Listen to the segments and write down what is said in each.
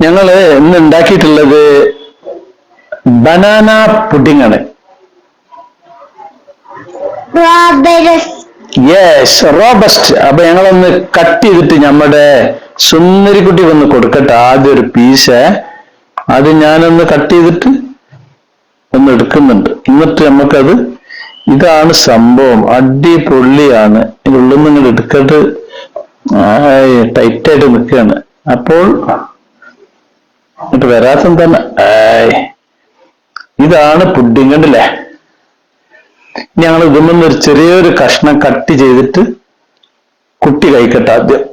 ഞങ്ങൾ ഇന്ന് ഉണ്ടാക്കിയിട്ടുള്ളത് ബനാന പുഡിംഗ് ആണ്. യെസ് റോബസ്റ്റ് അപ്പൊ ഞങ്ങളൊന്ന് കട്ട് ചെയ്തിട്ട് നമ്മുടെ സുന്ദരിക്കുട്ടി വന്ന് കൊടുക്കട്ടെ ആദ്യം ഒരു പീസ് അത് ഞാനൊന്ന് കട്ട് ചെയ്തിട്ട് ഒന്ന് എടുക്കുന്നുണ്ട്. എന്നിട്ട് നമുക്കത് ഇതാണ് സംഭവം. അടിപൊളിയാണ്. ഇതിനുള്ളിൽ നിന്ന് ഇങ്ങോട്ട് എടുക്കട്ട് ടൈറ്റ് ആയിട്ട് നിൽക്കുകയാണ്. അപ്പോൾ എന്നിട്ട് വരാത്തെന്താണ് തന്നെ ഇതാണ് പുഡിംഗ് അല്ലേ ഞങ്ങൾ ഇതിൽ ഒരു ചെറിയൊരു കഷ്ണം കട്ട് ചെയ്തിട്ട് കുട്ടി കഴിക്കട്ടെ ആദ്യം.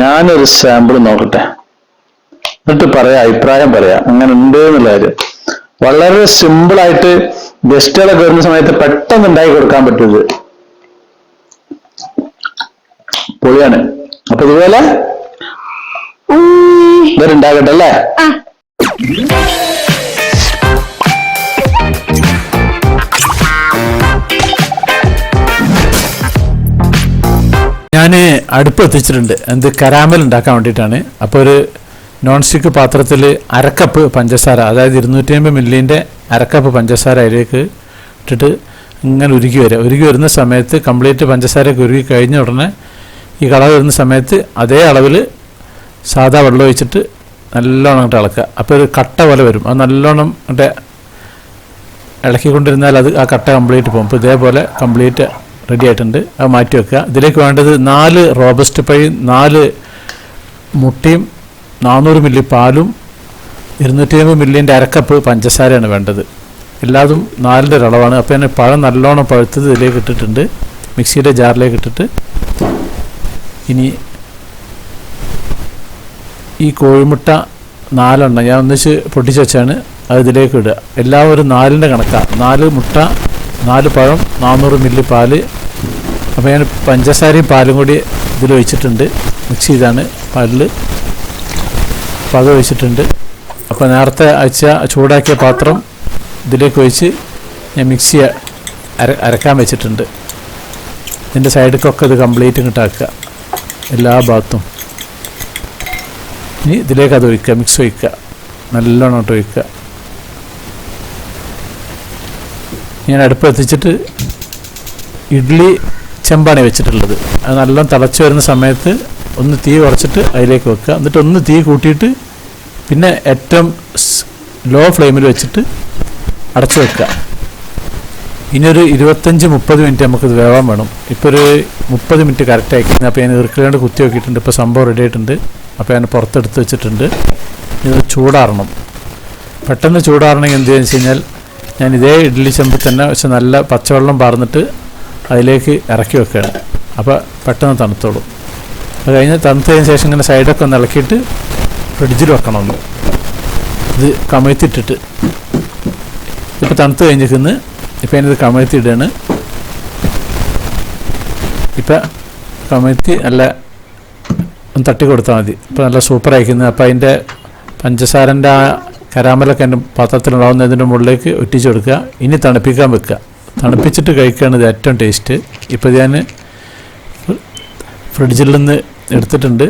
ഞാനൊരു സാമ്പിൾ നോക്കട്ടെ. എന്നിട്ട് പറയാം അഭിപ്രായം പറയാം. അങ്ങനെ ഉണ്ട് എന്നുള്ള കാര്യം. വളരെ സിമ്പിൾ ആയിട്ട് ഗസ്റ്റുകളൊക്കെ വരുന്ന സമയത്ത് പെട്ടെന്ന് ഉണ്ടാക്കി കൊടുക്കാൻ പറ്റുന്നത്. പൊളിയാണ്. അപ്പൊ ഇതുപോലെ ഇവരുണ്ടാകട്ടെ അല്ലേ? ഞാൻ അടുപ്പ് എത്തിച്ചിട്ടുണ്ട്. എന്ത് കരാമൽ ഉണ്ടാക്കാൻ വേണ്ടിയിട്ടാണ്. അപ്പോൾ ഒരു നോൺ സ്റ്റിക്ക് പാത്രത്തിൽ അരക്കപ്പ് പഞ്ചസാര അതായത് ഇരുന്നൂറ്റി അമ്പത് മില്ലിന്റെ അരക്കപ്പ് പഞ്ചസാര അതിലേക്ക് ഇട്ടിട്ട് ഇങ്ങനെ ഉരുക്കി വരിക. ഉരുക്കി വരുന്ന സമയത്ത് കംപ്ലീറ്റ് പഞ്ചസാരയൊക്കെ ഉരുക്കി കഴിഞ്ഞ ഉടനെ ഈ കളർ വരുന്ന സമയത്ത് അതേ അളവിൽ സാധാ വെള്ളം ഒഴിച്ചിട്ട് നല്ലോണം അങ്ങോട്ട് ഇളക്കുക. അപ്പോൾ ഒരു കട്ട പോലെ വരും. അത് നല്ലോണം മറ്റേ ഇളക്കിക്കൊണ്ടിരുന്നാൽ അത് ആ കട്ട കംപ്ലീറ്റ് പോകും. അപ്പോൾ ഇതേപോലെ കംപ്ലീറ്റ് റെഡി ആയിട്ടുണ്ട്. അത് മാറ്റി വെക്കുക. ഇതിലേക്ക് വേണ്ടത് നാല് റോബസ്റ്റ് പഴി നാല് മുട്ടയും നാനൂറ് മില്ലി പാലും ഇരുന്നൂറ്റി അമ്പത് മില്ലിന്റെ അരക്കപ്പ് പഞ്ചസാരയാണ് വേണ്ടത്. എല്ലാതും നാലിന്റെ ഒരളവാണ്. അപ്പോൾ തന്നെ പഴം നല്ലോണം പഴുത്തത് ഇതിലേക്ക് ഇട്ടിട്ടുണ്ട്. മിക്സിയുടെ ജാറിലേക്ക് ഇട്ടിട്ട് ഇനി ഈ കോഴിമുട്ട നാലെണ്ണം ഞാൻ ഒന്നിച്ച് പൊട്ടിച്ച് വെച്ചാണ് അത് ഇതിലേക്ക് ഇടുക. എല്ലാം ഒരു നാലിന്റെ കണക്കാണ് നാല് മുട്ട നാല് പഴം നാനൂറ് മില്ലി പാൽ. അപ്പോൾ ഞാൻ പഞ്ചസാരയും പാലും കൂടി ഇതിൽ ഒഴിച്ചിട്ടുണ്ട്. മിക്സ് ചെയ്താണ് പാലിൽ അപ്പോൾ അത് ഒഴിച്ചിട്ടുണ്ട്. അപ്പോൾ നേരത്തെ അയച്ച ചൂടാക്കിയ പാത്രം ഇതിലേക്ക് ഒഴിച്ച് ഞാൻ മിക്സി അര അരക്കാൻ വെച്ചിട്ടുണ്ട്. ഇതിന്റെ സൈഡിലേക്കൊക്കെ ഇത് കംപ്ലീറ്റ് ഇങ്ങോട്ടാക്കുക എല്ലാ ഭാഗത്തും. ഇനി ഇതിലേക്ക് അത് ഒഴിക്കുക മിക്സ് ഒഴിക്കുക. നല്ലോണം ഇട്ട് ഒഴിക്കുക. ഞാൻ അടുപ്പ് എത്തിച്ചിട്ട് ഇഡ്ഡലി ചെമ്പാണ് വെച്ചിട്ടുള്ളത്. അത് നല്ലോണം തിളച്ച് വരുന്ന സമയത്ത് ഒന്ന് തീ കുറച്ചിട്ട് അതിലേക്ക് വെക്കുക. എന്നിട്ട് ഒന്ന് തീ കൂട്ടിയിട്ട് പിന്നെ ഏറ്റവും ലോ ഫ്ലെയിമിൽ വെച്ചിട്ട് അടച്ചു വെക്കുക ഇനി ഒരു ഇരുപത്തഞ്ച് മുപ്പത് മിനിറ്റ് നമുക്കിത് വേവാൻ വേണം. ഇപ്പോൾ ഒരു മുപ്പത് മിനിറ്റ് കറക്റ്റ് ആക്കിയിരുന്നു അപ്പോൾ ഞാൻ ഇറുക്കിലാണ്ട് കുത്തി നോക്കിയിട്ടുണ്ട്. ഇപ്പോൾ സംഭവം റെഡി ആയിട്ടുണ്ട്. അപ്പോൾ ഞാൻ പുറത്തെടുത്ത് വെച്ചിട്ടുണ്ട്. ഇത് ചൂടാറണം. പെട്ടെന്ന് ചൂടാറണമെങ്കിൽ എന്ത് ചെയ്യുക കഴിഞ്ഞാൽ ഞാൻ ഇതേ ഇഡ്ഡലി ചെമ്പിൽ തന്നെ പക്ഷെ നല്ല പച്ചവെള്ളം പാർന്നിട്ട് അതിലേക്ക് ഇറക്കി വെക്കുകയാണ് അപ്പോൾ പെട്ടെന്ന് തണുത്തോളും. അത് കഴിഞ്ഞ് തണുത്തതിന് ശേഷം ഇങ്ങനെ സൈഡൊക്കെ ഒന്ന് ഇളക്കിയിട്ട് ഫ്രിഡ്ജിൽ വെക്കണം ഒന്ന് ഇത് കമഴ്ത്തിട്ടിട്ട് ഇപ്പോൾ തണുത്ത് കഴിഞ്ഞിരിക്കുന്നു. ഇപ്പം ഞാനിത് കമഴ്ത്തിയിടുകയാണ്. ഇപ്പം കമഴ്ത്തി നല്ല ഒന്ന് തട്ടി കൊടുത്താൽ മതി. ഇപ്പം നല്ല സൂപ്പർ അയക്കുന്നത് അപ്പോൾ അതിന്റെ പഞ്ചസാരന്റെ ആ കരാമലൊക്കെ എന്റെ പാത്രത്തിലുണ്ടാവുന്നതിന്റെ മുകളിലേക്ക് ഒറ്റിച്ച് കൊടുക്കുക. ഇനി തണുപ്പിക്കാൻ വെക്കുക. തണുപ്പിച്ചിട്ട് കഴിക്കുകയാണ് ഇത് ഏറ്റവും ടേസ്റ്റ്. ഇപ്പോൾ ഞാൻ ഫ്രിഡ്ജിൽ നിന്ന് എടുത്തിട്ടുണ്ട്.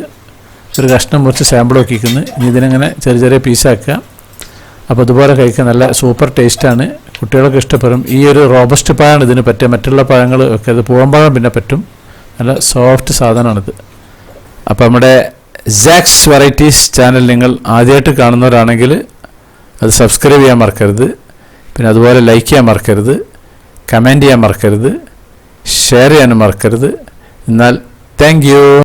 ഒരു കഷ്ണം മുറിച്ച് സാമ്പിൾ നോക്കിക്കുന്നു ഇനി ഇതിനങ്ങനെ ചെറിയ ചെറിയ പീസാക്കുക അപ്പോൾ അതുപോലെ കഴിക്കാൻ നല്ല സൂപ്പർ ടേസ്റ്റാണ് കുട്ടികൾക്ക് ഇഷ്ടപ്പെടും. ഈ ഒരു റോബസ്റ്റ് പഴമാണ് ഇതിന് പറ്റുക മറ്റുള്ള പഴങ്ങൾ ഒക്കെ. അത് പൂവമ്പഴം പിന്നെ പറ്റും. നല്ല സോഫ്റ്റ് സാധനമാണിത്. അപ്പോൾ നമ്മുടെ ജാക്സ് വെറൈറ്റീസ് ചാനൽ നിങ്ങൾ ആദ്യമായിട്ട് കാണുന്നവരാണെങ്കിൽ അത് സബ്സ്ക്രൈബ് ചെയ്യാൻ മറക്കരുത്. പിന്നെ അതുപോലെ ലൈക്ക് ചെയ്യാൻ മറക്കരുത്. കമന്റ് ചെയ്യാൻ മറക്കരുത്. ഷെയർ ചെയ്യാനും മറക്കരുത്. എന്നാൽ താങ്ക്